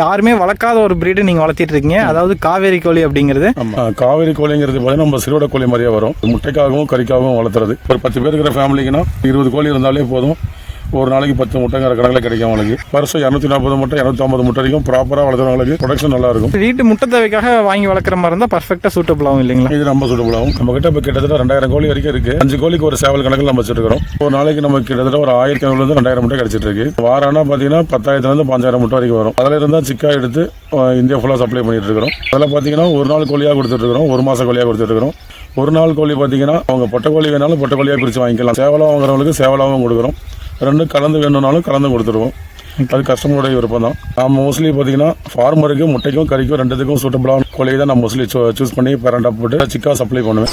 யாருமே வளர்க்காத ஒரு பிரீடு நீங்கள் வளர்த்திட்டு இருக்கீங்க. அதாவது காவேரி கோழி அப்படிங்கிறது. காவேரி கோழிங்கிறது பார்த்தீங்கன்னா நம்ம சிறுவடை கோழி மாதிரியே வரும். முட்டைக்காகவும் கறிக்காகவும் வளர்த்துறது. ஒரு பத்து பேர் இருக்கிற ஃபேமிலிக்குன்னா இருபது கோழி இருந்தாலே போதும். ஒரு நாளைக்கு பத்து முட்டைங்கிற கணக்கில் கிடைக்கும் அவங்களுக்கு. வருஷம் இரநூத்தி நாற்பது முட்டை இரநூத்தி ஐம்பது முட்டை வரைக்கும் ப்ராப்பராக வளர்த்துறவங்களுக்கு ப்ரொடக்ஷன் நல்லா இருக்கும் வீட்டு முட்டை தேவைக்காக வாங்கி வளர்க்குற மாதிரி இருந்தால் பர்ஃபெக்டாக சூட்டபிள் ஆகும் இல்லைங்களா? இது நம்ம சூட்டபிள் ஆகும். நம்ம கிட்ட இப்போ கிட்டத்தட்ட ரெண்டாயிரம் கோழி வரைக்கும் இருக்கு. அஞ்சு கோழிக்கு ஒரு சேவல் கணக்கில் நம்ம வச்சிருக்கிறோம். ஒரு நாளைக்கு நமக்கு கிட்டத்தட்ட ஒரு ஆயிரத்தி ஐநூறுலேருந்து ரெண்டாயிரம் முட்டை கிடைச்சிட்டு இருக்கு. வாரம்னா பார்த்தீங்கன்னா பத்தாயிரத்துலேருந்து பாஞ்சாயிரம் முட்டை வரைக்கும் வரும். அதில் இருந்தால் சிக்கா எடுத்து இந்தியா ஃபுல்லாக சப்ளை பண்ணிட்டு இருக்கிறோம். அதில் பார்த்தீங்கன்னா ஒரு நாள் கோழியாக கொடுத்துட்டு இருக்கிறோம். ஒரு மாச கோழியாக கொடுத்துட்டு இருக்கிறோம். ஒரு நாள் கோழி பார்த்தீங்கன்னா அவங்க பொட்டை கோழி வேணாலும் பொட்டை கோழியாக பிரித்து வாங்கிக்கலாம். சேவலாக வாங்குறவங்களுக்கு சேவலாகவும் கொடுக்குறோம். ரெண்டும் கலந்து வேணும்னாலும் கலந்து கொடுத்துருவோம் அது கஸ்டமருடைய விருப்பம் தான் நான் மோஸ்ட்லி பார்த்தீங்கன்னா ஃபார்மருக்கு முட்டைக்கும் கறிக்கும் ரெண்டுத்துக்கும் சூட்டபிளான கோழியை தான் நான் மோஸ்ட்லி சூஸ் பண்ணி பேரண்டாக போட்டு சிக்கா சப்ளை பண்ணுவேன்.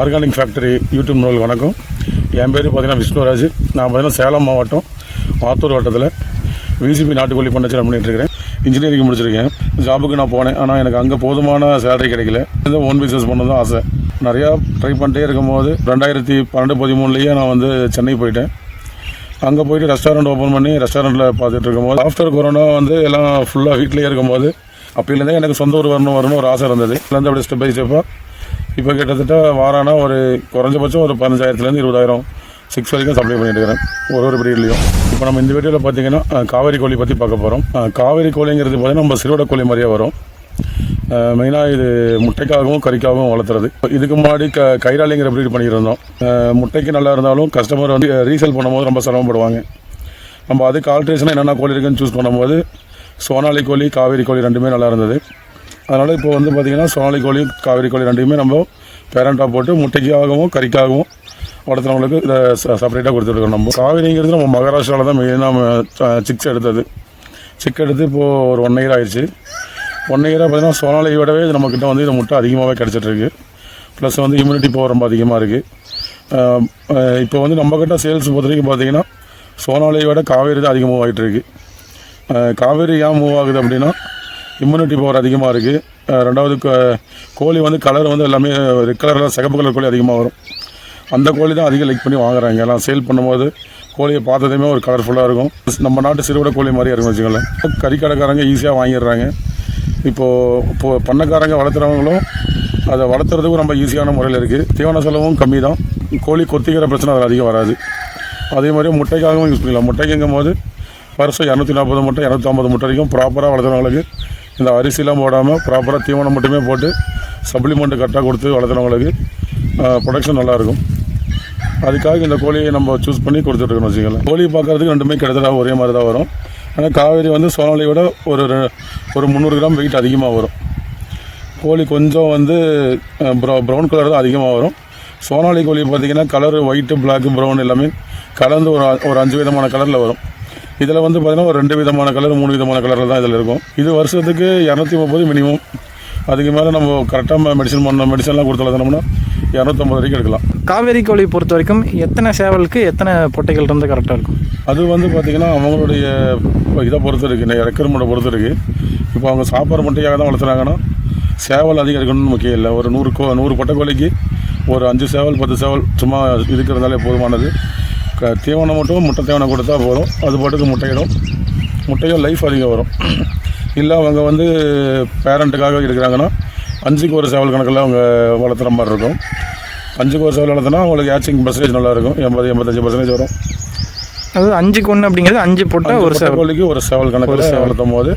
ஆர்கானிக் ஃபேக்டரி யூடியூப் நூல் வணக்கம். என் பேர் பார்த்தீங்கன்னா விஷ்ணுராஜ். நான் பார்த்தீங்கன்னா சேலம் மாவட்டம் மாத்தூர் வட்டத்தில் விசிபி நாட்டுக்கோழி பண்ணச்சு பண்ணிட்டு இருக்கிறேன். இன்ஜினியரிங் முடிச்சிருக்கேன். ஜாபுக்கு நான் போனேன். ஆனால் எனக்கு அங்கே போதுமான சேலரி கிடைக்கல. இந்த ஓன் பிஸ்னஸ் பண்ண தான் ஆசை. நிறையா ட்ரை பண்ணிட்டே இருக்கும்போது ரெண்டாயிரத்தி பன்னெண்டு பதிமூணுலேயே நான் வந்து சென்னை போயிட்டேன். அங்கே போயிட்டு ரெஸ்டாரண்ட் ஓப்பன் பண்ணி ரெஸ்டாரண்ட்டில் பார்த்துட்டு இருக்கும்போது ஆஃப்டர் கொரோனா வந்து எல்லாம் ஃபுல்லாக வீட்டிலேயே இருக்கும்போது அப்போலேருந்தே எனக்கு சொந்த ஊர் வரணும் வரணும் ஒரு ஆசை இருந்தது. இதுலேருந்து அப்படியே ஸ்டெப் பை ஸ்டெப்பாக இப்போ கிட்டத்தட்ட வாரானா ஒரு குறைஞ்சபட்சம் ஒரு பதினஞ்சாயிரத்துலேருந்து இருபதாயிரம் சிக்ஸ் வரைக்கும் சப்ளை பண்ணிட்டு இருக்கிறேன். ஒரு ஒரு பீரியட்லையும் இப்போ நம்ம இந்த வீடியோவில் பார்த்தீங்கன்னா காவேரி கோழி பற்றி பார்க்க போகிறோம் காவேரி கோழிங்கிறது பார்த்தீங்கன்னா நம்ம சிறுவடை கோழி மாதிரியே வரும். மெயினாக இது முட்டைக்காகவும் கறிக்காகவும் வளர்த்துறது. இதுக்கு முன்னாடி க கைராளிங்கிற ப்ரீட் பண்ணியிருந்தோம். முட்டைக்கு நல்லா இருந்தாலும் கஸ்டமர் வந்து ரீசேல் பண்ணும்போது ரொம்ப சிரமப்படுவாங்க. நம்ம அதுக்கு ஆல்ட்ரேஷனாக என்னென்ன கோழி இருக்குன்னு சூஸ் பண்ணும்போது சோனாலி கோழி காவேரி கோழி ரெண்டுமே நல்லா இருந்தது. அதனால் இப்போ வந்து பார்த்திங்கன்னா சோனாலி கோழி காவேரி கோழி ரெண்டுமே நம்ம பேரண்ட்டாக போட்டு முட்டைக்காகவும் கறிக்காகவும் வளர்த்துறவங்களுக்கு இதை செப்பரேட்டாக கொடுத்துருக்கோம் நம்ம. காவேரிங்கிறது நம்ம மகாராஷ்டிராவில் தான் மெயினாக சிக்ஸ் எடுத்தது. சிக் எடுத்து இப்போது ஒரு ஒன் இயர் ஆயிடுச்சு. ஒன் இயராக பார்த்தீங்கன்னா சோனாலையை விடவே இது நம்மக்கிட்ட வந்து இது முட்டை அதிகமாகவே கிடச்சிட்ருக்கு. ப்ளஸ் வந்து இம்யூனிட்டி பவர் ரொம்ப அதிகமாக இருக்குது இப்போ வந்து நம்மக்கிட்ட சேல்ஸ் பொறுத்த வரைக்கும் பார்த்தீங்கன்னா சோனாலையை விட காவேரி தான் அதிகமாக ஆகிட்டு இருக்கு காவேரி ஏன் மூவ் ஆகுது அப்படின்னா இம்யூனிட்டி பவர் அதிகமாக இருக்குது ரெண்டாவது கோழி வந்து கலர் வந்து எல்லாமே ரெட் கலரில் சிகப்பு கலர் கோழி அதிகமாக வரும். அந்த கோழி தான் அதிகம் லைக் பண்ணி வாங்குறாங்க. எல்லாம் சேல் பண்ணும்போது கோழியை பார்த்ததுமே ஒரு கலர்ஃபுல்லாக இருக்கும். நம்ம நாட்டு சிறுவிட கோழி மாதிரி இருக்கும் வச்சுக்கோங்களேன். கறிக்கடைக்காரங்க ஈஸியாக வாங்கிடுறாங்க. இப்போது இப்போ பண்ணக்காரங்க வளர்த்துறவங்களும் அதை வளர்த்துறதுக்கும் ரொம்ப ஈஸியான முறையில் இருக்குது தீவன செலவும் கம்மி தான் கோழி கொத்திக்கிற பிரச்சனை அதில் அதிகம் வராது. அதே மாதிரி முட்டைக்காகவும் யூஸ் பண்ணிக்கலாம். முட்டைக்குங்கும் போது வருஷம் இரநூத்தி நாற்பது முட்டை இரநூத்தி ஐம்பது முட்டை வரைக்கும் ப்ராப்பராக வளர்த்துறவங்களுக்கு இந்த அரிசிலாம் போடாமல் ப்ராப்பராக தீவனம் மட்டுமே போட்டு சப்ளிமெண்ட்டு கரெக்டாக கொடுத்து வளர்த்துறவங்களுக்கு ப்ரொடக்ஷன் நல்லாயிருக்கும். அதுக்காக இந்த கோழியை நம்ம சூஸ் பண்ணி கொடுத்துட்ருக்கணும் வச்சுக்கலாம் கோழி பார்க்குறதுக்கு ரெண்டுமே கிட்டத்தட்ட ஒரே மாதிரி தான் வரும். ஆனால் காவேரி வந்து சோனாலியை விட ஒரு ஒரு முந்நூறு கிராம் வெயிட் அதிகமாக வரும். கோழி கொஞ்சம் வந்து ப்ரௌன் கலர் தான் அதிகமாக வரும். சோனாலி கோழி பார்த்தீங்கன்னா கலர் ஒயிட்டு பிளாக் ப்ரௌன் எல்லாமே கலந்து ஒரு ஒரு அஞ்சு விதமான கலரில் வரும். இதில் வந்து பார்த்திங்கன்னா ஒரு ரெண்டு விதமான கலர் மூணு விதமான கலரில் தான் இதில் இருக்கும். இது வருஷத்துக்கு இரநூத்தி முப்பது மினிமம் அதுக்கு மேலே நம்ம கரெக்டாக மெடிசன் பண்ண மெடிசன்லாம் கொடுத்து வளர்த்தோம்னா இரநூத்தம்பது வரைக்கும் எடுக்கலாம். காவேரி கோழி பொறுத்த வரைக்கும் எத்தனை சேவலுக்கு எத்தனை பொட்டைகள் இருந்து கரெக்டாக இருக்கும்? அது வந்து பார்த்திங்கன்னா அவங்களுடைய இதை பொறுத்து இருக்குது ரெக்கர்மெண்ட்டை பொறுத்து இருக்குது இப்போ அவங்க சாப்பாடு முட்டையாக தான் வளர்த்துறாங்கன்னா சேவல் அதிகம் இருக்கணும்னு முக்கியம் இல்லை. ஒரு நூறு கோ நூறு பொட்டை கோழிக்கு ஒரு அஞ்சு சேவல் பத்து சேவல் சும்மா இருக்கிறதாலே போதுமானது. க தீவனம் மட்டும் முட்டை தீவனம் கொடுத்தா போதும். அது பாட்டுக்கு முட்டையிடும். முட்டையும் லைஃப் அதிகம் வரும். இல்லை அவங்க வந்து பேரண்ட்டுக்காக இருக்கிறாங்கன்னா அஞ்சுக்கு ஒரு சேவல் கணக்கில் அவங்க வளர்த்துற மாதிரி இருக்கும். அஞ்சுக்கு ஒரு சேவல் வளர்த்துனா அவங்களுக்கு ஏச்சிங் பர்சன்டேஜ் நல்லா இருக்கும். எண்பது எண்பத்தஞ்சு பர்சன்டேஜ் வரும். அதாவது அஞ்சுக்கு ஒன்று அப்படிங்கிறது அஞ்சு பொட்டை ஒரு சேவல். கோழிக்கு ஒரு சேவல் கணக்கில் வளர்த்தும் போது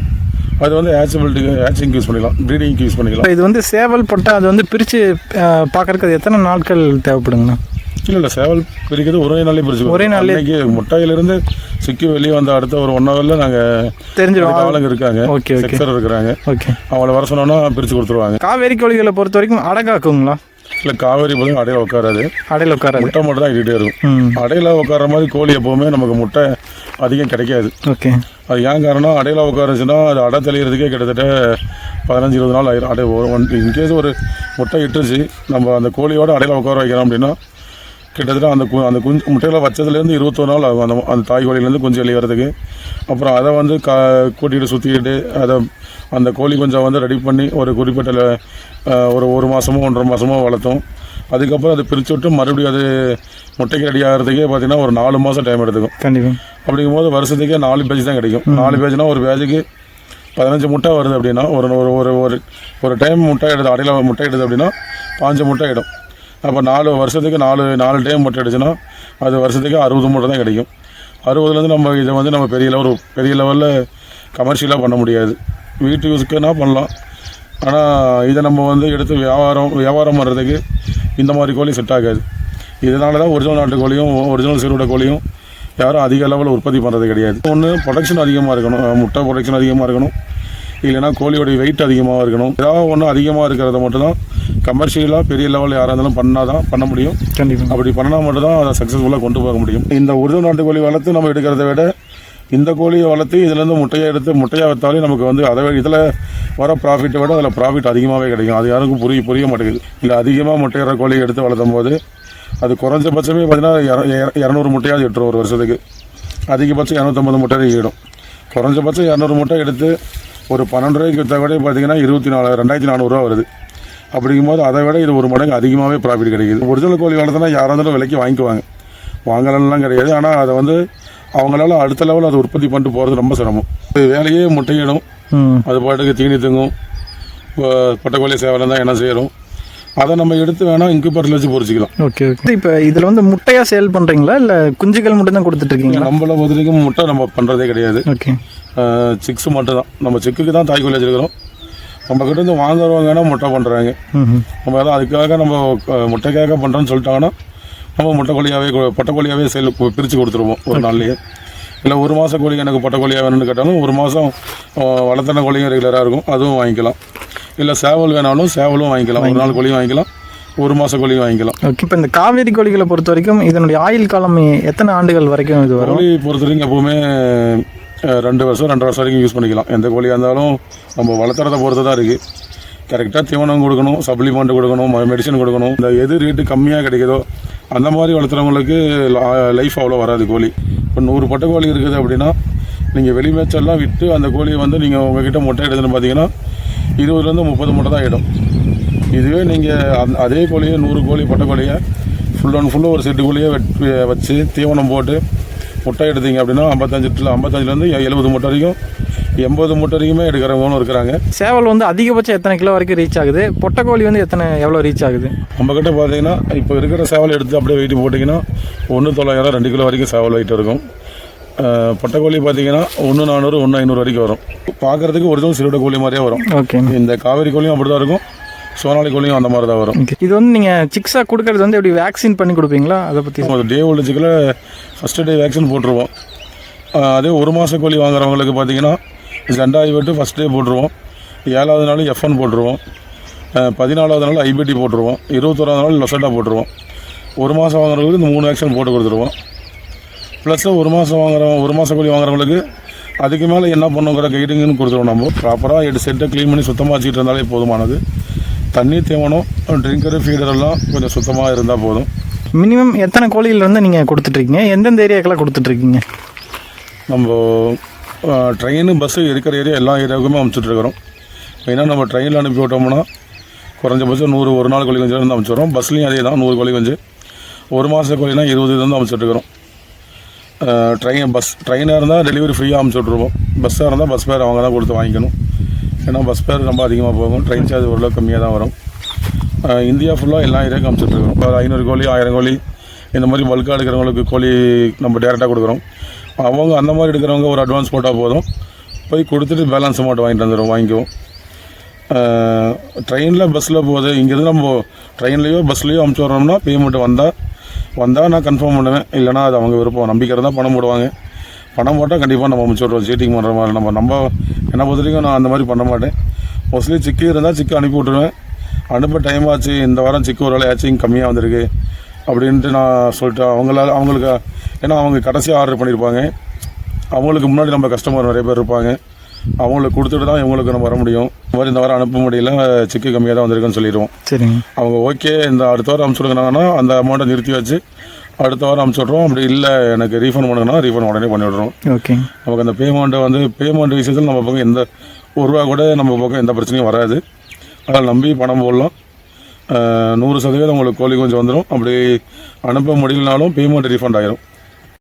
அது வந்து ஆச்சபிலிட்டிக்கு ஆச்சிங் யூஸ் பண்ணிக்கலாம். ப்ரீடிங்க்கு யூஸ் பண்ணிக்கலாம். இது வந்து சேவல் பொட்டை அது வந்து பிரித்து பார்க்கறதுக்கு அது எத்தனை நாட்கள் தேவைப்படுங்கண்ணா? இல்லை இல்லை சேவல் பிரிக்கிறது ஒரே நாளே பிரிச்சு ஒரே நாள்லயே? அன்னைக்கு முட்டையிலிருந்து சிக்கி வெளியே வந்த அடுத்த ஒரு ஒன் ஹவரில் நாங்கள் தெரிஞ்சிடும். ஆளுங்க இருக்காங்க. Okay okay. இருக்கிறாங்க. ஓகே. அவங்கள வர சொன்னோன்னா பிரித்து கொடுத்துருவாங்க. காவேரி கோழிகளை பொறுத்த வரைக்கும் அடகாக்குங்களா இல்லை காவேரி போதும் அடையில உட்காராது அடையில் உட்காராது முட்டை மட்டும் தான் இட்டுகிட்டே இருக்கும். அடையில உட்கார மாதிரி கோழி எப்போவுமே நமக்கு முட்டை அதிகம் கிடைக்காது. ஓகே. அது ஏன் காரணம் அடையில உட்காருச்சுன்னா அது அடை தெளிகிறதுக்கே கிட்டத்தட்ட பதினஞ்சு இருபது நாள் ஆயிரும். அடை ஒரு ஒன் இன்கேஸ் ஒரு முட்டை இட்டுருச்சு நம்ம அந்த கோழியோட அடையில உட்கார வைக்கிறோம் அப்படின்னா கிட்டத்தட்ட அந்த கு அந்த குஞ்சு முட்டையில் வச்சதுலேருந்து இருபத்தொரு நாள் ஆகும். அந்த அந்த தாய் கோழியிலேருந்து குஞ்சு வெளியே வரதுக்கு அப்புறம் அதை வந்து கா கூட்டிகிட்டு சுற்றிக்கிட்டு அதை அந்த கோழி கொஞ்சம் வந்து ரெடி பண்ணி ஒரு குறிப்பிட்ட ஒரு ஒரு மாதமோ ஒன்றரை மாதமோ வளர்த்தோம். அதுக்கப்புறம் அதை பிரித்து விட்டு மறுபடியும் அது முட்டைக்கு ரெடி ஆகிறதுக்கே பார்த்தீங்கன்னா ஒரு நாலு மாதம் டைம் எடுத்துக்கும். கண்டிப்பாக அப்படிங்கும்போது வருஷத்துக்கே நாலு பேஜ் தான் கிடைக்கும். நாலு பேஜ்னா ஒரு பேஜுக்கு பதினஞ்சு முட்டை வருது அப்படின்னா ஒரு ஒரு ஒரு ஒரு ஒரு டைம் முட்டை எடுத்து அடையில் முட்டை எடுது அப்படின்னா பாஞ்சு முட்டை இடும் அப்போ நாலு வருஷத்துக்கு நாலு நாலு டைம் மொட்டை அடிச்சுன்னா அது வருஷத்துக்கு அறுபது மூட்டை தான் கிடைக்கும். அறுபதுலேருந்து நம்ம இதை வந்து நம்ம பெரிய லெவல் பெரிய லெவலில் கமர்ஷியலாக பண்ண முடியாது. வீட்டு யூஸுக்குன்னா பண்ணலாம். ஆனால் இதை நம்ம வந்து எடுத்து வியாபாரம் வியாபாரம் பண்ணுறதுக்கு இந்த மாதிரி கோழி செட் ஆகாது. இதனால தான் ஒரிஜினல் நாட்டு கோழியும் ஒரிஜினல் சிறுவிட கோழியும் யாரும் அதிக லெவலில் உற்பத்தி பண்ணுறது கிடையாது. ஒன்று ப்ரொடக்ஷன் அதிகமாக இருக்கணும். முட்டை ப்ரொடக்ஷன் அதிகமாக இருக்கணும். இல்லைன்னா கோழியோடைய வெயிட் அதிகமாக இருக்கணும். ஏதாவது ஒன்று அதிகமாக இருக்கிறத மட்டும்தான் கமர்ஷியலாக பெரிய லெவலில் யாராக இருந்தாலும் பண்ணால் தான் பண்ண முடியும். கண்டிப்பாக அப்படி பண்ணால் மட்டும்தான் அதை சக்ஸஸ்ஃபுல்லாக கொண்டு போக முடியும். இந்த ஒரிஜினல் நாட்டு கோழி வளர்த்து நம்ம எடுக்கிறத விட இந்த கோழியை வளர்த்து இதுலேருந்து முட்டையை எடுத்து முட்டையாக வைத்தாலே நமக்கு வந்து அதை இதில் வர ப்ராஃபிட்டை விட அதில் ப்ராஃபிட் அதிகமாகவே கிடைக்கும். அது யாருக்கும் புரிய புரிய மாட்டேங்குது. இல்லை அதிகமாக முட்டையிற கோழியை எடுத்து வளர்த்தும் போது அது குறைஞ்சபட்சமே பார்த்தீங்கன்னா இர- இர- இரநூறு முட்டையாவது எட்டுரும் ஒரு வருஷத்துக்கு. அதிகபட்சம் இரநூத்தம்பது முட்டை ஈடும் குறைஞ்சபட்சம் இரநூறு முட்டை எடுத்து ஒரு பன்னெண்டு ரூபாய்க்கு விற்றா கூட பார்த்தீங்கன்னா இருபத்தி நாலு ரெண்டாயிரத்தி நானூறுரூவா வருது. அப்படிங்கும்போது அதை விட இது ஒரு மடங்கு அதிகமாகவே ப்ராஃபிட் கிடைக்குது. ஒரிஜினல் கோழி வளர்த்தனா யாராக இருந்தாலும் விலைக்கு வாங்கிக்குவாங்க. வாங்கலாம் கிடையாது. ஆனால் அதை வந்து அவங்களால அடுத்த லெவலில் அதை உற்பத்தி பண்ணிட்டு போகிறது ரொம்ப சிரமம். வேலையே முட்டையிடும். அது பாட்டுக்கு தீனி திங்கும். பட்டைக்கோழி சேவலம் தான் என்ன செய்யறோம் அதை நம்ம எடுத்து வேணால் இன்குபேட்டரில் வச்சு பொறிச்சிக்கலாம். Okay okay. இப்போ இதில் வந்து முட்டையாக சேல் பண்ணுறீங்களா இல்லை குஞ்சுகள் மட்டும் தான் கொடுத்துட்ருக்கீங்களா? நம்மளை பொறுத்த வரைக்கும் முட்டை நம்ம பண்ணுறதே கிடையாது. ஓகே. சிக்ஸ் மட்டும் தான் நம்ம சிக்குக்கு தான் தாய்க்கோழி வச்சுருக்கிறோம். நம்ம கிட்ட இருந்து வாங்குறவங்கன்னா முட்டை பண்ணுறாங்க நம்ம அதான் அதுக்காக நம்ம முட்டைக்காக பண்ணுறோன்னு சொல்லிட்டாங்கன்னா நம்ம முட்டை கோழியாகவே பொட்டை கோழியாகவே சேல் பிரித்து கொடுத்துருவோம் ஒரு நாள்லேயே. இல்லை ஒரு மாதம் கோழி எனக்கு பொட்டை கோழியாக வேணும்னு கேட்டாலும் ஒரு மாதம் வளர்த்தன கோழியும் ரெகுலராக இருக்கும். அதுவும் வாங்கிக்கலாம். இல்லை சேவல் வேணாலும் சேவலும் வாங்கிக்கலாம். ஒரு நாள் கோழியும் வாங்கிக்கலாம். ஒரு மாதம் கோழியும் வாங்கிக்கலாம். ஓகே இப்போ இந்த காவேரி கோழிகளை பொறுத்த வரைக்கும் இதனுடைய ஆயுள் காலம் எத்தனை ஆண்டுகள் வரைக்கும் இது வரும்? கோழி பொறுத்த வரைக்கும் எப்போவுமே ரெண்டு வருஷம் ரெண்டரை வருஷம் வரைக்கும் யூஸ் பண்ணிக்கலாம். எந்த கோழியாக இருந்தாலும் நம்ம வளர்த்துறதை பொறுத்து தான் இருக்குது கரெக்டாக தீவனம் கொடுக்கணும் சப்ளிமெண்ட் கொடுக்கணும் மெடிசன் கொடுக்கணும். இந்த எது ரேட்டு கம்மியாக கிடைக்குதோ அந்த மாதிரி வளர்த்துறவங்களுக்கு லைஃப் அவ்வளோ வராது கோழி. இப்போ நூறு பட்டை கோழி இருக்குது அப்படின்னா நீங்கள் வெளி மேய்ச்சல்லாம் விட்டு அந்த கோழியை வந்து நீங்கள் உங்ககிட்ட முட்டை எடுத்துன்னு பார்த்தீங்கன்னா இருபதுலேருந்து முப்பது முட்டை தான் ஆகிடும் இதுவே நீங்கள் அந் அதே கோழியை நூறு கோழி பட்டை கோழியை ஃபுல் அண்ட் ஃபுல்லாக ஒரு செட்டு கோழியை வச்சு தீவனம் போட்டு முட்டை எடுத்தீங்க அப்படின்னா ஐம்பத்தஞ்சு ஐம்பத்தஞ்சுலேருந்து எழுபது முட்டை வரைக்கும் எண்பது முட்டை வரைக்குமே எடுக்கிறவங்களும் இருக்கிறாங்க. சேவல் வந்து அதிகபட்சம் எத்தனை கிலோ வரைக்கும் ரீச் ஆகுது? பொட்டைக்கோழி வந்து எத்தனை எவ்வளோ ரீச் ஆகுது? நம்மக்கிட்ட பார்த்தீங்கன்னா இப்போ இருக்கிற சேவல் எடுத்து அப்படியே வெயிட் போட்டிங்கன்னா ஒன்று தொள்ளாயிரம் ரெண்டு கிலோ வரைக்கும் சேவல் வெயிட் இருக்கும். பொட்டைக்கோழி பார்த்தீங்கன்னா ஒன்று நானூறு ஒன்று ஐநூறு வரைக்கும் வரும். பார்க்குறதுக்கு ஒரிஜினல் சிறுவிட கோழி மாதிரியே வரும். ஓகே இந்த காவேரி கோழியும் அப்படி தான் இருக்கும். சோனாலி கோழியும் அந்த மாதிரி தான் வரும். இது வந்து நீங்கள் சிக்ஸாக கொடுக்கறது வந்து எப்படி வேக்சின் பண்ணி கொடுப்பீங்களா? அதை பற்றி அது டே ஓல்டேஜுக்கில் ஃபஸ்ட்டு டே வேக்சின் போட்டுருவோம். அதே ஒரு மாத கோழி வாங்குறவங்களுக்கு பார்த்தீங்கன்னா ஜெண்டாய் விட்டு ஃபஸ்ட் டே போட்டுருவோம். ஏழாவது நாள் எஃப் ஒன் போட்டுருவோம். பதினாலாவது நாள் ஐபிடி போட்டுருவோம். இருபத்தோராவது நாள் லொசட்டா போட்டுருவோம். ஒரு மாதம் வாங்குறவங்களுக்கு இந்த மூணு வேக்சின் போட்டு கொடுத்துருவோம். ப்ளஸ் ஒரு மாதம் வாங்குறவங்க ஒரு மாத கோழி வாங்குறவங்களுக்கு அதுக்கு மேலே என்ன பண்ணுங்கிற கைடிங்னு கொடுத்துருவோம் நம்ம. ப்ராப்பராக எட்டு செட்டை க்ளீன் பண்ணி சுத்தமாக வச்சுக்கிட்டு இருந்தாலே போதுமானது. தண்ணி தேவனம் ட்ரிங்கரு ஃபீடர் எல்லாம் கொஞ்சம் சுத்தமாக இருந்தால் போதும். மினிமம் எத்தனை கோழிகள் வந்து நீங்கள் கொடுத்துட்ருக்கீங்க? எந்தெந்த ஏரியாக்கெல்லாம் கொடுத்துட்ருக்கீங்க? நம்ம ட்ரெயின் பஸ்ஸு இருக்கிற ஏரியா எல்லா ஏரியாவுக்குமே அனுப்பிச்சிட்ருக்குறோம் மெயினாக நம்ம ட்ரெயினில் அனுப்பி விட்டோம்னா குறைஞ்சபட்சம் நூறு ஒரு நாள் கோழி கொஞ்சம் அனுப்பிச்சிடுறோம் பஸ்லேயும் அதே தான் நூறு கோழி கொஞ்சம் ஒரு மாத கோழினா இருபது இருந்து அனுப்பிச்சிட்ருக்குறோம் ட்ரெயின் பஸ் ட்ரெயினாக இருந்தால் டெலிவரி ஃப்ரீயாக அனுப்பிச்சி விட்ருவோம் பஸ்ஸாக இருந்தால் பஸ் ஃபேர் அவங்க தான் கொடுத்து வாங்கிக்கணும். ஏன்னா பஸ் ஃபேர் ரொம்ப அதிகமாக போகும். ட்ரெயின் சார்ஜ் ஓரளவு கம்மியாக தான் வரும். இந்தியா ஃபுல்லாக எல்லா ஏரியாவுக்கும் அனுப்பிச்சிட்ருக்கோம் இப்போ ஐநூறு கோழி ஆயிரம் கோழி இந்த மாதிரி பல்காக எடுக்கிறவங்களுக்கு கோழி நம்ம டேரெக்டாக கொடுக்குறோம். அவங்க அந்த மாதிரி எடுக்கிறவங்க ஒரு அட்வான்ஸ் போட்டால் போதும். போய் கொடுத்துட்டு பேலன்ஸ் அமௌண்ட் வாங்கிட்டு வந்துடும் வாங்கிக்குவோம். ட்ரெயினில் பஸ்ஸில் போகுது. இங்கேருந்து நம்ம ட்ரெயின்லேயோ பஸ்லேயோ அமுச்சு விட்றோம்னா பேமெண்ட் வந்தால் வந்தால் நான் கன்ஃபார்ம் பண்ணுவேன். இல்லைனா அது அவங்க விருப்பம். நம்பிக்கை இருந்தால் பணம் போடுவாங்க. பணம் போட்டால் கண்டிப்பாக நம்ம அமுச்சு விட்ருவோம் சீட்டிங் பண்ணுற மாதிரி நம்ம நம்ம என்னை பொறுத்த வரைக்கும் நான் அந்த மாதிரி பண்ண மாட்டேன். மோஸ்ட்லி சிக்கு இருந்தால் சிக்கு அனுப்பி விட்ருவேன் அனுப்ப டைம் ஆச்சு இந்த வாரம் சிக்கு ஒரு வேலை ஆச்சு கம்மியாக வந்திருக்கு அப்படின்ட்டு நான் சொல்லிட்டு அவங்களால அவங்களுக்கு ஏன்னா அவங்க கடைசியாக ஆர்டர் பண்ணியிருப்பாங்க அவங்களுக்கு முன்னாடி நம்ம கஸ்டமர் நிறைய பேர் இருப்பாங்க. அவங்களுக்கு கொடுத்துட்டு தான் இவங்களுக்கு நம்ம வர முடியும். மாதிரி இந்த வாரம் அனுப்ப முடியல சிக்கு கம்மியாக தான் வந்திருக்குன்னு சொல்லிடுவோம். சரிங்க. அவங்க ஓகே இந்த அடுத்த வாரம் அனுப்பிச்சு விடுங்கனாங்கன்னா அந்த அமௌண்ட்டை நிறுத்தி வச்சு அடுத்த வாரம் அனுப்பிச்சு விட்றோம். அப்படி இல்லை எனக்கு ரீஃபண்ட் பண்ணுங்கன்னா ரீஃபண்ட் உடனே பண்ணி விட்றோம். ஓகே. நமக்கு அந்த பேமெண்ட்டை வந்து பேமெண்ட் விஷயத்தில் நம்ம பக்கம் எந்த ஒரு ரூபா கூட நம்ம பக்கம் எந்த பிரச்சனையும் வராது. அதனால் நம்பி பணம் போடலாம். நூறு சதவீதம் உங்களுக்கு கோழி கொஞ்சம் வந்துடும் அப்படி அனுப்ப முடியலனாலும் பேமெண்ட் ரீஃபண்ட் ஆயிரும்.